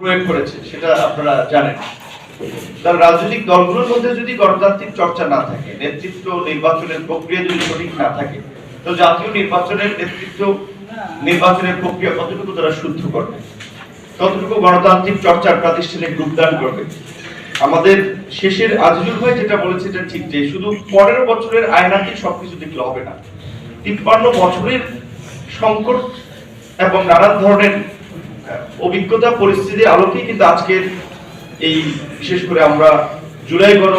প্রয়োগ করেছে, সেটা আপনারা জানেন। তার রাজনৈতিক দলগুলোর মধ্যে যদি গণতান্ত্রিক চর্চা না থাকে, নেতৃত্ব নির্বাচনের প্রক্রিয়া যদি সঠিক না থাকে, তো জাতীয় নির্বাচনের নেতৃত্ব নির্বাচনের প্রক্রিয়া কতটুকু তারা শুদ্ধ করবে? ততটুকু গণতান্ত্রিক চর্চার প্রাতিষ্ঠানিক রূপদান করবে? আমাদের শেষের আজিজুল ভাই যেটা বলেছে, এটা ঠিক যে শুধু পনেরো বছরের আয়নাতে সবকিছু দেখলে হবে না। তিপ্পান্ন বছরের সংকট এবং নানান ধরনের অভিজ্ঞতা পরিস্থিতির আলোকেই কিন্তু আজকের এই, বিশেষ করে আমরা জুলাই গণ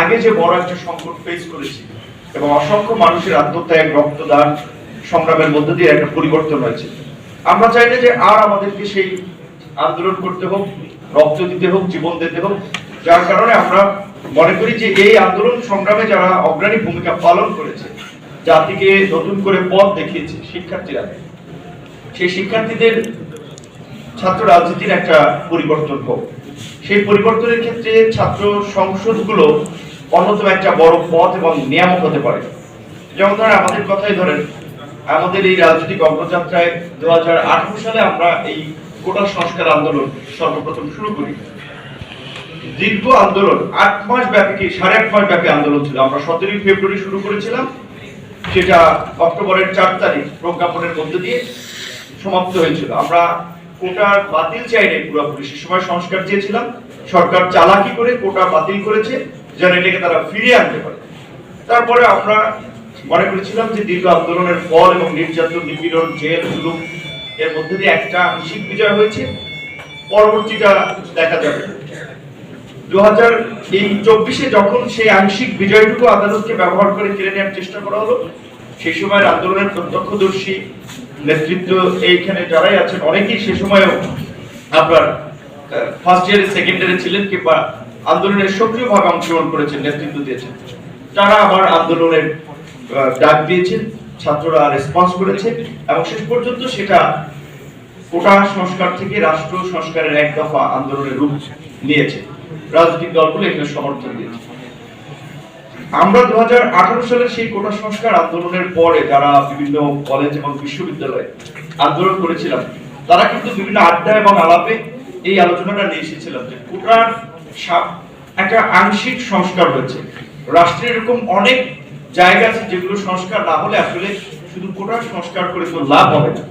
আগে যে বড় একটা সংকট ফেস করেছি এবং অসংখ্য মানুষের আত্মত্যাগ, রক্তদান, সংগ্রামের মধ্য দিয়ে একটা পরিবর্তন হয়েছে। আমরা চাই না যে আর আমাদেরকে সেই আন্দোলন করতে হোক, রক্ত দিতে হোক, জীবন দিতে হোক। যার কারণে আমরা মনে করি যে এই আন্দোলন, সংগ্রামে যারা অগ্রণী ভূমিকা পালন করেছে, জাতিকে নতুন করে পথ দেখিয়েছে শিক্ষার্থীরা। সেই শিক্ষার্থীদের ছাত্র রাজনীতির একটা পরিবর্তন হোক। সেই পরিবর্তনের ক্ষেত্রে ছাত্র সংসদগুলো অন্যতম একটা বড় পথ এবং নিয়ামক হতে পারে। যেমন ধরেন আমাদের কথাই ধরেন, আমাদের এই রাজনৈতিক অগ্রযাত্রায় দু সালে আমরা এই কোটা সংস্কার আন্দোলন সর্বপ্রথম শুরু করি। দীর্ঘ আন্দোলন, আট মাস ব্যাপী, সাড়ে আট মাস ব্যাপী আন্দোলন ছিল। আমরা সতেরোই ফেব্রুয়ারি শুরু করেছিলাম। সেটা অক্টোবরের চার তারিখ প্রজ্ঞাপনের মধ্যে দিয়ে সমাপ্ত হয়েছিল। আমরা কোটার বাতিল চাইনি পুরোপুরি সে সময় সংস্কার চেয়েছিলাম। সরকার চালাকি করে কোটা বাতিল করেছে, যেন এটাকে তারা ফিরিয়ে আনতে পারে। তারপরে আমরা মনে করেছিলাম যে দীর্ঘ আন্দোলনের ফল এবং নির্যাতন, নিপীড়ন, জেল জুলুম এর মধ্যে দিয়ে একটা আংশিক বিজয় হয়েছে। পরবর্তীটা দেখা যাবে। দু হাজার এই চব্বিশে যখন সেই আংশিক বিজয়টুকু আদালতকে ব্যবহার করে কেড়ে নেওয়ার চেষ্টা করা হলো, সেই সময়ের আন্দোলনের প্রত্যক্ষদর্শী নেতৃত্ব এইখানে যারাই আছেন, অনেকেই সে সময়ও আপনার ফার্স্ট ইয়ারে সেকেন্ড ইয়ারে ছিলেন কিংবা আন্দোলনের সক্রিয়ভাবে অংশগ্রহণ করেছেন, নেতৃত্ব দিয়েছেন। তারা আবার আন্দোলনের ডাক দিয়েছেন, ছাত্ররা রেসপন্স করেছে এবং শেষ পর্যন্ত সেটা কোটা সংস্কার থেকে রাষ্ট্র সংস্কারের এক দফা আন্দোলনের রূপ নিয়েছে। রাজনৈতিক দলগুলো এখানে সমর্থন দিয়েছে। আমরা দু সালের সেই কোটা সংস্কার আন্দোলনের পরে যারা বিভিন্ন কলেজ এবং বিশ্ববিদ্যালয়ে আন্দোলন করেছিলাম, তারা কিন্তু বিভিন্ন আড্ডা এবং আলাপে এই আলোচনাটা নিয়ে এসেছিলাম যে কোটার একটা আংশিক সংস্কার হয়েছে। রাষ্ট্রের এরকম অনেক জায়গা আছে যেগুলো সংস্কার না হলে আসলে শুধু কোটার সংস্কার করে তো লাভ হবে না।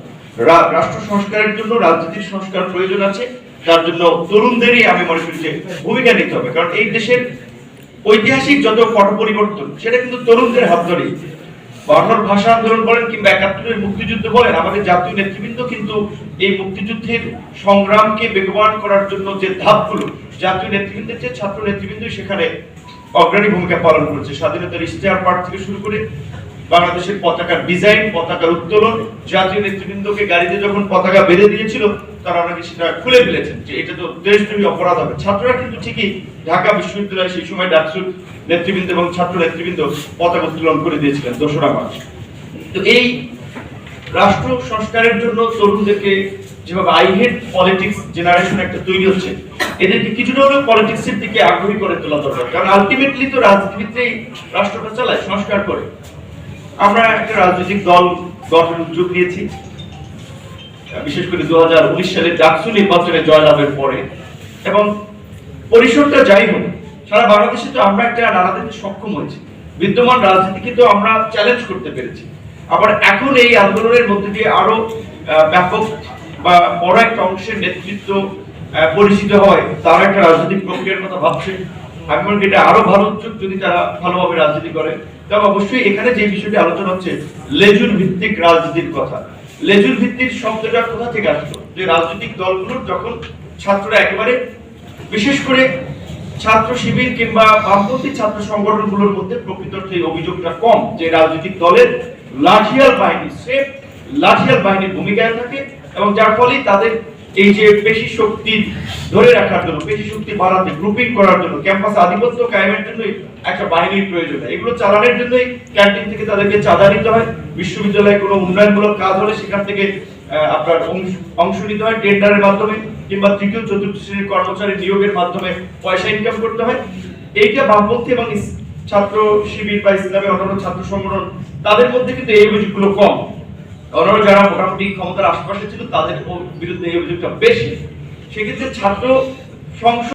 রাষ্ট্র সংস্কারের জন্য রাজনীতির সংস্কার প্রয়োজন আছে, তার জন্য তরুণদেরই আমি মনে করি যে ভূমিকা নিতে হবে। কারণ এই দেশের ঐতিহাসিক যত পট পরিবর্তন, সেটা কিন্তু তরুণদের হাত ধরেই। বাংলার ভাষা আন্দোলন বলেন কিংবা একাত্তরের মুক্তিযুদ্ধ বলেন, আমাদের জাতীয় নেতৃবৃন্দ কিন্তু এই মুক্তিযুদ্ধের সংগ্রামকে বেগবান করার জন্য যে ধাপগুলো, জাতীয় নেতৃবৃন্দের যে ছাত্র নেতৃবৃন্দ সেখানে অগ্রণী ভূমিকা পালন করেছে। স্বাধীনতার ইশতেহার পাঠ থেকে শুরু করে বাংলাদেশের পতাকার ডিজাইন, পতাকার উত্তোলন, জাতীয় নেতৃবৃন্দকে গাড়িতে যখন পতাকা বেঁধে দিয়েছিল তারা অনেকে সেটা খুলে ফেলেছেন যে এটা তো দেশদ্রোহী অপরাধ হবে। ছাত্ররা কিন্তু ঠিকই ঢাকা বিশ্ববিদ্যালয়ে সেই সময় নেতৃবৃন্দ এবং ছাত্র নেতৃবৃন্দ পতাকা উত্তোলন করে দিয়েছিলেন দোসরা মার্চ। তো এই রাষ্ট্র সংস্কারের জন্য তরুণদেরকে যেভাবে আই হেড পলিটিক্স জেনারেশন একটা তৈরি হচ্ছে, এদেরকে কিছুটা হলেও পলিটিক্স এর দিকে আগ্রহী করে তোলা দরকার। কারণ আলটিমেটলি তো রাজনীতিতেই রাষ্ট্রটা চালায়, সংস্কার করে। আমরা একটা রাজনৈতিক দল গঠন উদ্যোগ নিয়েছি। বিশেষ করে দু হাজার উনিশ সালে ডাকসু নির্বাচনে জয়লাভের পরে। এবং পরিসরটা যাই হোক, সারা বাংলাদেশে তো আমরা একটা নানাদিন সক্ষম হয়েছি। বিদ্যমান রাজনীতিকে তো আমরা চ্যালেঞ্জ করতে পেরেছি। আবার এখন এই আন্দোলনের মধ্যে দিয়ে আরও ব্যাপক বা বড় একটা অংশের নেতৃত্ব পরিচিত হয়, তারা একটা রাজনৈতিক প্রক্রিয়ার কথা ভাবছে। আমি মনে এটা আরও ভালো উদ্যোগ যদি তারা ভালোভাবে রাজনীতি করে। তবে অবশ্যই এখানে যে বিষয়টি আলোচনা হচ্ছে, লেজুর ভিত্তিক রাজনীতির কথা। লেজুর ভিত্তিক শব্দটা কোথা থেকে আসলো যে রাজনৈতিক দলগুলোর যখন ছাত্ররা একেবারে বিশেষ করে ছাত্র শিবির কিংবা বামপন্থী ছাত্র সংগঠনগুলোর মধ্যে প্রকৃত সেই অভিযোগটা কম, যে রাজনৈতিক দলের লাঠিয়াল বাহিনী, সেফ লাঠিয়াল বাহিনীর ভূমিকায় থাকে এবং যার ফলে তাদের এই যে পেশি শক্তি ধরে রাখার জন্য, পেশি শক্তি বাড়াতে গ্রুপিং করার জন্য ক্যাম্পাস আধিপত্য কায়েমের জন্যই একটা বাহিনীর প্রয়োজন হয়। এগুলো চালানোর জন্যই ক্যান্টিন থেকে তাদেরকে চাঁদা নিতে হয় বিশ্ববিদ্যালয়ে কোনো উন্নয়নমূলক কাজ হলে সেখান থেকে আপনার অংশ- নিতে হয় টেন্ডারের মাধ্যমে কিংবা তৃতীয়, চতুর্থ শ্রেণির কর্মচারী নিয়োগের মাধ্যমে পয়সা ইনকাম করতে হয়। এইটা বামপন্থী এবং ছাত্র শিবির বা ইসলামের অন্যান্য ছাত্র সংগঠন তাদের মধ্যে কিন্তু এই অভিযোগগুলো কম। অন্যান্য যারা মোটামুটি ক্ষমতার আশেপাশে ছিল, তাদের বিরুদ্ধে এই অভিযোগটা বেশি। সেক্ষেত্রে ছাত্র সংসদ